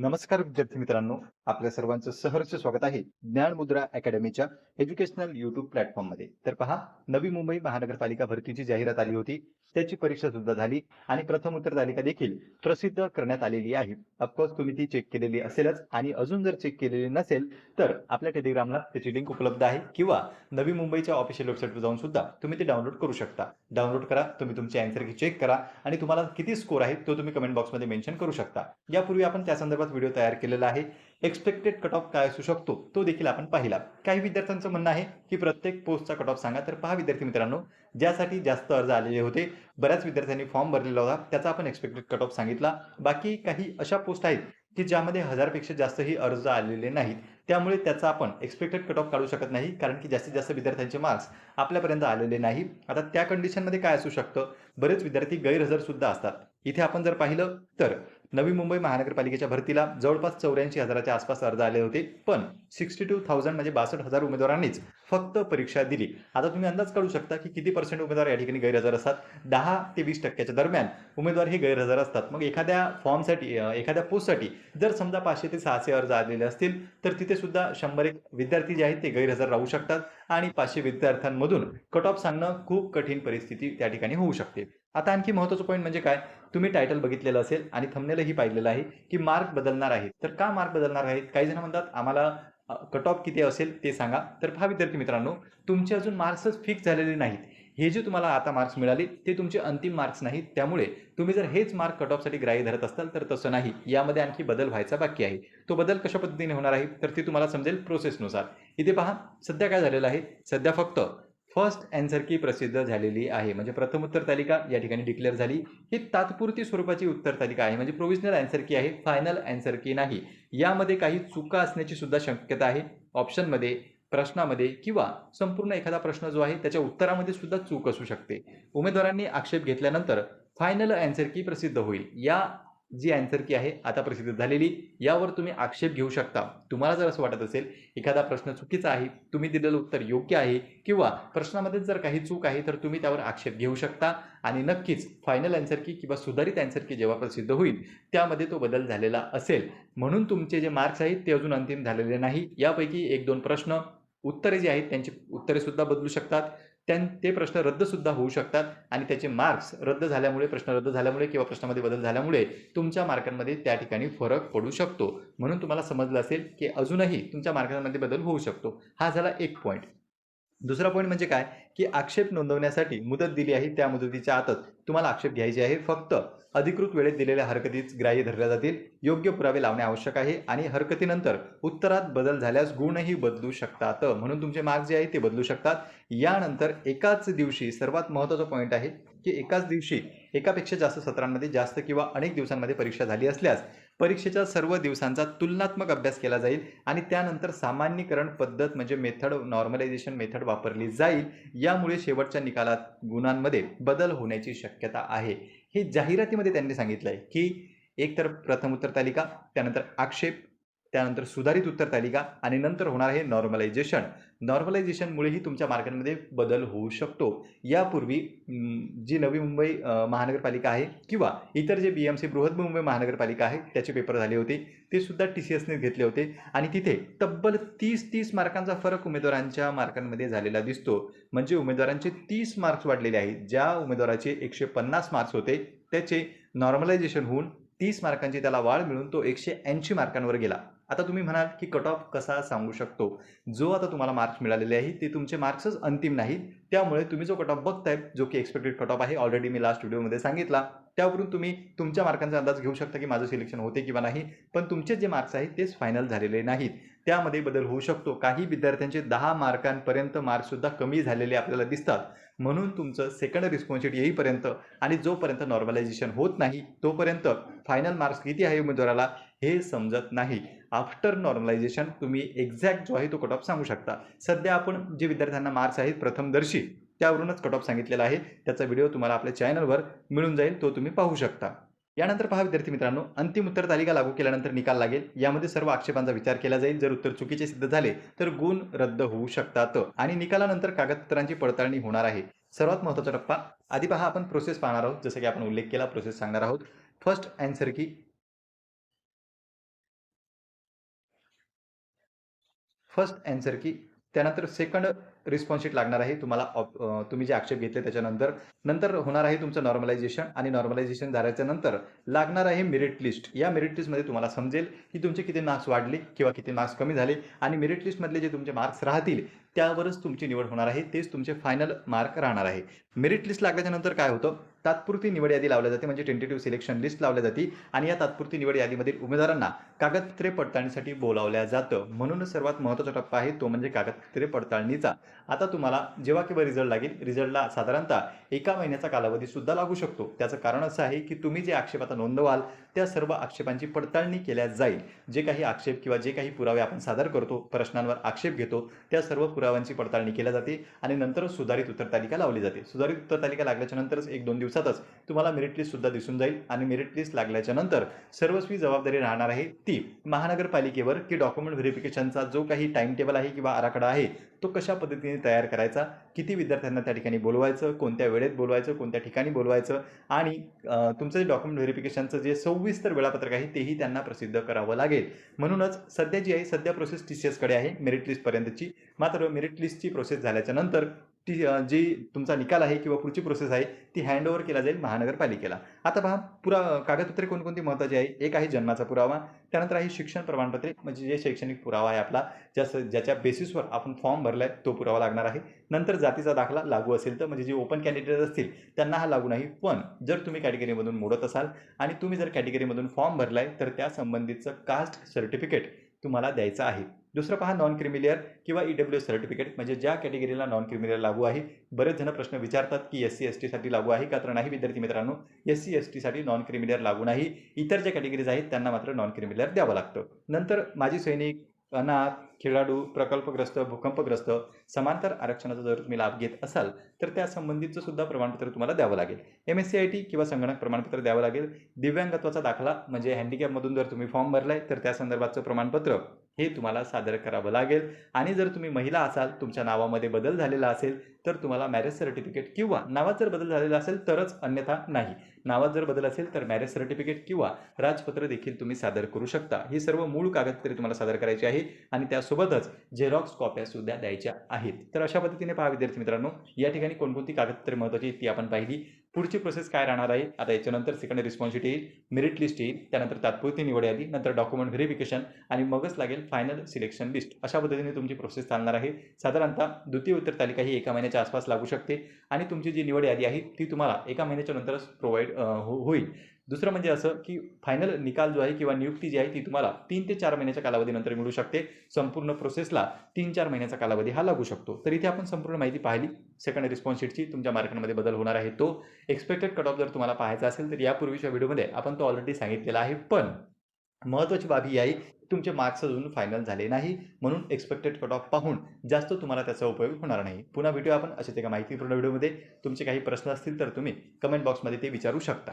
नमस्कार विद्यार्थी मित्रांनो आपल्या सर्वांचं सहर्ष स्वागत आहे ज्ञान मुद्रा अकॅडमीच्या एज्युकेशनल युट्यूब प्लॅटफॉर्ममध्ये तर पहा नवी मुंबई महानगरपालिका भरतीची जाहिरात आली होती. त्याची परीक्षा सुद्धा झाली आणि प्रथम उत्तर तालिका देखील प्रसिद्ध करण्यात आलेली आहे. अफकोर्स तुम्ही ती चेक केलेली असेलच आणि अजून जर चेक केलेली नसेल तर आपल्या टेलिग्रामला त्याची लिंक उपलब्ध आहे किंवा नवी मुंबईच्या ऑफिशियल वेबसाईटवर जाऊन सुद्धा तुम्ही ते डाउनलोड करू शकता. डाउनलोड करा तुम्ही तुमचे अँसर की चेक करा आणि तुम्हाला किती स्कोर आहे तो तुम्ही कमेंट बॉक्समध्ये मेन्शन करू शकता. यापूर्वी आपण त्या संदर्भात व्हिडिओ तयार केलेला आहे. एक्सपेक्टेड कट ऑफ काय असू शकतो तो देखील आपण पाहिला. काही विद्यार्थ्यांचं म्हणणं आहे की प्रत्येक पोस्टचा कट ऑफ सांगा. तर पहा विद्यार्थी मित्रांनो ज्यासाठी जास्त अर्ज आलेले होते बऱ्याच विद्यार्थ्यांनी फॉर्म भरलेला होता त्याचा आपण एक्सपेक्टेड कट ऑफ सांगितला. बाकी काही अशा पोस्ट आहेत की ज्यामध्ये हजारपेक्षा जास्तही अर्ज आलेले नाहीत. त्यामुळे त्याचा आपण एक्सपेक्टेड कट ऑफ काढू शकत नाही कारण की जास्तीत जास्त विद्यार्थ्यांचे मार्क्स आपल्यापर्यंत आलेले नाही. आता त्या कंडिशनमध्ये काय असू शकतं? बरेच विद्यार्थी गैरहजर सुद्धा असतात. इथे आपण जर पाहिलं तर नवी मुंबई महानगरपालिकेच्या भरतीला जवळपास चौऱ्याऐंशी हजाराच्या आसपास अर्ज आले होते पण सिक्स्टी टू थाउजंड म्हणजे बासष्ट हजार उमेदवारांनीच फक्त परीक्षा दिली. आता तुम्ही अंदाज काढू शकता की किती पर्सेंट उमेदवार या ठिकाणी गैरहजर असतात? दहा ते वीस टक्क्याच्या दरम्यान उमेदवार हे गैरहजर असतात. मग एखाद्या फॉर्मसाठी एखाद्या पोस्टसाठी जर समजा पाचशे ते सहाशे अर्ज आलेले असतील तर तिथे सुद्धा शंभर एक विद्यार्थी जे आहेत ते गैरहजर राहू शकतात आणि पाचशे विद्यार्थ्यांमधून कट ऑफ सांगणं खूप कठीण परिस्थिती त्या ठिकाणी होऊ शकते. आता आणखी महत्त्वाचं पॉईंट म्हणजे काय? तुम्ही टायटल बघितलेलं असेल आणि थंबनेलही पाहिलेलं आहे की मार्क बदलणार आहेत. तर का मार्क बदलणार आहेत? काही जण म्हणतात आम्हाला कट ऑफ किती असेल ते सांगा. तर पहा विद्यार्थी मित्रांनो तुमचे अजून मार्क्सच फिक्स झालेले नाहीत. हे जे तुम्हाला आता मार्क्स मिळाले ते तुमचे अंतिम मार्क्स नाहीत. त्यामुळे तुम्ही जर हेच मार्क कट ऑफसाठी ग्राह्य धरत असाल तर तसं नाही. यामध्ये आणखी बदल व्हायचा बाकी आहे. तो बदल कशा पद्धतीने होणार आहे? तर ते तुम्हाला समजेल प्रोसेसनुसार इथे पहा सध्या काय झालेलं आहे? सध्या फक्त फर्स्ट अँसर की प्रसिद्ध झालेली आहे. म्हणजे प्रथम उत्तर तालिका या ठिकाणी डिक्लेअर झाली. ही तात्पुरती स्वरूपाची उत्तर तालिका आहे. म्हणजे प्रोव्हिजनल अँसर की आहे फायनल अँसर की नाही. यामध्ये काही चुका असण्याची सुद्धा शक्यता आहे. ऑप्शनमध्ये प्रश्नामध्ये किंवा संपूर्ण एखादा प्रश्न जो आहे त्याच्या उत्तरामध्ये सुद्धा चूक असू शकते. उमेदवारांनी आक्षेप घेतल्यानंतर फायनल अँसर की प्रसिद्ध होईल. या जी अँसर की आहे आता प्रसिद्ध झालेली यावर तुम्ही आक्षेप घेऊ शकता. तुम्हाला जर असं वाटत असेल एखादा प्रश्न चुकीचा आहे तुम्ही दिलेलं उत्तर योग्य आहे किंवा प्रश्नामध्ये जर काही चूक आहे तर तुम्ही त्यावर आक्षेप घेऊ शकता. आणि नक्कीच फायनल अँसर की किंवा सुधारित अँसर की जेव्हा प्रसिद्ध होईल त्यामध्ये तो बदल झालेला असेल. म्हणून तुमचे जे मार्क्स आहेत ते अजून अंतिम झालेले नाही. यापैकी एक दोन प्रश्न उत्तरे जी आहेत त्यांची उत्तरे सुद्धा बदलू शकतात. त्यां ते प्रश्न रद्दसुद्धा होऊ शकतात आणि त्याचे मार्क्स रद्द झाल्यामुळे प्रश्न रद्द झाल्यामुळे किंवा प्रश्नामध्ये बदल झाल्यामुळे तुमच्या मार्कांमध्ये त्या ठिकाणी फरक पडू शकतो. म्हणून तुम्हाला समजलं असेल की अजूनही तुमच्या मार्कांमध्ये बदल होऊ शकतो. हा झाला एक पॉईंट दुसरा पॉईंट म्हणजे काय? की आक्षेप नोंदवण्यासाठी मुदत दिली आहे त्या मुदतीच्या आतच. तुम्हाला आक्षेप घ्यायचे आहे फक्त अधिकृत वेळेत दिलेल्या हरकतीच ग्राह्य धरल्या जातील. योग्य पुरावे लावणे आवश्यक आहे आणि हरकतीनंतर उत्तरात बदल झाल्यास गुणही बदलू शकतात. म्हणून तुमचे मार्क्स जे आहेत ते बदलू शकतात. यानंतर एकाच दिवशी सर्वात महत्त्वाचा पॉईंट आहे की एकाच दिवशी एकापेक्षा जास्त सत्रांमध्ये जास्त किंवा अनेक दिवसांमध्ये परीक्षा झाली असल्यास परीक्षेच्या सर्व दिवसांचा तुलनात्मक अभ्यास केला जाईल आणि त्यानंतर सामान्यीकरण पद्धत म्हणजे मेथड नॉर्मलायझेशन मेथड वापरली जाईल. यामुळे शेवटच्या निकालात गुणांमध्ये बदल होण्याची शक्यता आहे. हे जाहिरातीमध्ये त्यांनी सांगितलं आहे की एकतर प्रथम उत्तर तालिका त्यानंतर आक्षेप त्यानंतर सुधारित उत्तर तालिका आणि नंतर होणार आहे नॉर्मलायझेशन नॉर्मलायझेशनमुळेही तुमच्या मार्कांमध्ये बदल होऊ शकतो. यापूर्वी जी नवी मुंबई महानगरपालिका आहे किंवा इतर जे बी एम सी बृहन्मुंबई महानगरपालिका आहे त्याचे पेपर झाले होते ते सुद्धा टी सी एसने घेतले होते आणि तिथे तब्बल तीस तीस मार्कांचा फरक उमेदवारांच्या मार्कांमध्ये झालेला दिसतो. म्हणजे उमेदवारांचे तीस मार्क्स वाढलेले आहेत. ज्या उमेदवाराचे एकशे पन्नास मार्क्स होते त्याचे नॉर्मलायझेशन होऊन तीस मार्कांची त्याला वाढ मिळून तो एकशे ऐंशी मार्कांवर गेला. आता तुम्ही म्हणाल की कट ऑफ कसा सांगू शकतो? जो आता तुम्हाला मार्क्स मिळालेले आहे ते तुमचे मार्क्सच अंतिम नाहीत. त्यामुळे तुम्ही जो कट ऑफ बघताय जो की एक्सपेक्टेड कट ऑफ आहे ऑलरेडी मी लास्ट व्हिडिओमध्ये सांगितला. त्यावरून तुम्ही तुमच्या मार्कांचा अंदाज घेऊ शकता की माझं सिलेक्शन होते किंवा नाही पण तुमचे जे मार्क्स आहेत तेच फायनल झालेले नाहीत. त्यामध्ये बदल होऊ शकतो. काही विद्यार्थ्यांचे दहा मार्कांपर्यंत मार्क्ससुद्धा कमी झालेले आपल्याला दिसतात. म्हणून तुमचं सेकंड रिस्पॉन्सिट येईपर्यंत आणि जोपर्यंत नॉर्मलायझेशन होत नाही तोपर्यंत फायनल मार्क्स किती आहे उमेदवाराला हे समजत नाही. आफ्टर नॉर्मलायझेशन तुम्ही एक्झॅक्ट जो आहे तो कट ऑफ सांगू शकता. सध्या आपण जे विद्यार्थ्यांना मार्क्स आहेत प्रथमदर्शी त्यावरूनच कट ऑफ सांगितलेला आहे. त्याचा व्हिडिओ तुम्हाला आपल्या चॅनलवर मिळून जाईल तो तुम्ही पाहू शकता. यानंतर पहा विद्यार्थी मित्रांनो अंतिम उत्तर तालिका लागू केल्यानंतर निकाल लागेल. यामध्ये सर्व आक्षेपांचा विचार केला जाईल. जर उत्तर चुकीचे सिद्ध झाले तर गुण रद्द होऊ शकतात. आणि निकालानंतर कागदपत्रांची पडताळणी होणार आहे. सर्वात महत्त्वाचा टप्पा आधी पहा आपण प्रोसेस पाहणार आहोत. जसं की आपण उल्लेख केला प्रोसेस सांगणार आहोत. First answer key first answer key त्यानंतर सेकंड रिस्पॉन्स शीट लागणार आहे. तुम्हाला तुम्ही जे आक्षेप घेतले त्याच्यानंतर. नंतर होणार आहे तुमचं नॉर्मलायझेशन आणि नॉर्मलायझेशन झाल्याच्यानंतर लागणार आहे मेरिट लिस्ट या मेरिट लिस्टमध्ये तुम्हाला समजेल की तुमचे किती मार्क्स वाढले किंवा किती मार्क्स कमी झाले आणि मेरिट लिस्टमधले जे तुमचे मार्क्स राहतील त्यावरच तुमची निवड होणार आहे तेच तुमचे फायनल मार्क राहणार आहे. मेरिट लिस्ट लागल्याच्या नंतर काय होतं? तात्पुरती निवड यादी लावल्या जाते म्हणजे टेंटेटिव्ह सिलेक्शन लिस्ट लावल्या जाते आणि या तात्पुरती निवड यादीमधील उमेदवारांना कागदपत्रे पडताळणीसाठी बोलावल्या जातं. म्हणून सर्वात महत्त्वाचा टप्पा आहे तो म्हणजे कागदपत्रे पडताळणीचा. आता तुम्हाला जेव्हा केव्हा रिझल्ट लागेल रिझल्टला साधारणतः एका महिन्याचा कालावधी सुद्धा लागू शकतो. त्याचं कारण असं आहे की तुम्ही जे आक्षेप आता नोंदवाल त्या सर्व आक्षेपांची पडताळणी केल्या जाईल. जे काही आक्षेप किंवा जे काही पुरावे आपण सादर करतो प्रश्नांवर आक्षेप घेतो त्या सर्व पुराव्यांची पडताळणी केल्या जाते आणि नंतरच सुधारित उत्तर तालिका लावली जाते. सुधारित उत्तर तालिका लागल्याच्या नंतरच एक दोन दिवसातच तुम्हाला मेरिट लिस्ट सुद्धा दिसून जाईल आणि मेरिट लिस्ट लागल्याच्या नंतर सर्वस्वी जबाबदारी राहणार आहे ती महानगरपालिकेवर की डॉक्युमेंट व्हेरिफिकेशनचा जो काही टाइम टेबल आहे किंवा आराखडा आहे तो कशा पद्धतीने तयार करायचा किती विद्यार्थ्यांना त्या ठिकाणी बोलवायचं कोणत्या वेळेत बोलवायचं कोणत्या ठिकाणी बोलवायचं आणि तुमचं जे डॉक्युमेंट व्हेरिफिकेशनचं जे सविस्तर वेळापत्रक आहे तेही त्यांना प्रसिद्ध करावं लागेल. म्हणूनच सध्या जी आहे सध्या प्रोसेस टी सी एसकडे आहे मेरिट लिस्टपर्यंतची मात्र मेरिट लिस्टची प्रोसेस झाल्याच्यानंतर ती जी तुमचा निकाल आहे किंवा पुढची प्रोसेस आहे ती हँडओव्हर केला जाईल महानगरपालिकेला. आता पहा पुरा कागदपत्रे कोणकोणती महत्त्वाची आहे? एक आहे जन्माचा पुरावा त्यानंतर आहे शिक्षण प्रमाणपत्रे म्हणजे जे शैक्षणिक पुरावा आहे आपला ज्या ज्याच्या बेसिसवर आपण फॉर्म भरला आहे तो पुरावा लागणार आहे. नंतर जातीचा दाखला लागू असेल तर म्हणजे जे ओपन कॅन्डिडेट असतील त्यांना हा लागू नाही. पण जर तुम्ही कॅटेगरीमधून मोडत असाल आणि तुम्ही जर कॅटेगरीमधून फॉर्म भरला आहे तर त्या संबंधीचं कास्ट सर्टिफिकेट तुम्हाला द्यायचं आहे. दुसरं पहा नॉन क्रिमिलियर किंवा ई डब्ल्यू सर्टिफिकेट म्हणजे ज्या कॅटेगरीला नॉन क्रिमिलियर लागू आहे बरेच जण प्रश्न विचारतात की एस सी एस टीसाठी लागू आहे का? तर नाही विद्यार्थी मित्रांनो एस सी एस टीसाठी नॉन क्रिमिलियर लागू नाही. इतर ज्या कॅटेगरीज आहेत त्यांना मात्र नॉन क्रिमिलियर द्यावं लागतं. नंतर माजी सैनिक अनाथ खेळाडू प्रकल्पग्रस्त भूकंपग्रस्त समांतर आरक्षणाचा जर तुम्ही लाभ घेत असाल तर त्या संबंधीचं सुद्धा प्रमाणपत्र तुम्हाला द्यावं लागेल. M S C I T किंवा संगणक प्रमाणपत्र द्यावं लागेल. दिव्यांगत्वाचा दाखला म्हणजे हँडिकॅपमधून जर तुम्ही फॉर्म भरलाय तर त्या संदर्भाचं प्रमाणपत्र हे तुम्हाला सादर करावं लागेल. आणि जर तुम्ही महिला असाल तुमच्या नावामध्ये बदल झालेला असेल तर तुम्हाला मॅरेज सर्टिफिकेट किंवा नावात जर बदल झालेला असेल तरच अन्यथा नाही. नावात जर बदल असेल तर मॅरेज सर्टिफिकेट किंवा राजपत्र देखील तुम्ही सादर करू शकता. ही सर्व मूळ कागदपत्रे तुम्हाला सादर करायची आहे आणि त्यासोबतच झेरॉक्स कॉप्या सुद्धा द्यायच्या आहेत. तर अशा पद्धतीने पहा विद्यार्थी मित्रांनो या ठिकाणी कोणकोणती कागदपत्रे महत्त्वाची ती आपण पाहिली. पुढची प्रोसेस काय राहणार आहे? आता याच्यानंतर सेकंड रिस्पॉन्सिबिलिटी येईल मेरिट लिस्ट येईल त्यानंतर तात्पुरती निवड यादी नंतर डॉक्युमेंट व्हेरिफिकेशन आणि मगच लागेल फायनल सिलेक्शन लिस्ट अशा पद्धतीने तुमची प्रोसेस चालणार आहे. साधारणतः द्वितीय उत्तर तालिका ही एका महिन्याच्या आसपास लागू शकते आणि तुमची जी निवड यादी आहे ती तुम्हाला एका महिन्याच्या नंतरच प्रोव्हाइड हो, होईल. दुसरं म्हणजे असं की फायनल निकाल जो आहे किंवा नियुक्ती जी आहे ती तुम्हाला तीन ते चार महिन्याच्या कालावधीनंतर मिळू शकते. संपूर्ण प्रोसेसला तीन चार महिन्याचा कालावधी हा लागू शकतो. तर इथे आपण संपूर्ण माहिती पाहिली. सेकंड रिस्पॉन्स शीटची तुमच्या मार्कांमध्ये बदल होणार आहे तो. एक्सपेक्टेड कट ऑफ जर तुम्हाला पाहायचा असेल तर यापूर्वीच्या व्हिडिओमध्ये आपण तो ऑलरेडी सांगितलेला आहे. पण महत्त्वाची बाब ही आहे तुमचे मार्क्स अजून फायनल झाले नाही. म्हणून एक्सपेक्टेड कट ऑफ पाहून जास्त तुम्हाला त्याचा उपयोग होणार नाही. पुन्हा व्हिडिओ आपण अशाच एका माहितीपूर्ण व्हिडिओमध्ये. तुमचे काही प्रश्न असतील तर तुम्ही कमेंट बॉक्समध्ये ते विचारू शकता.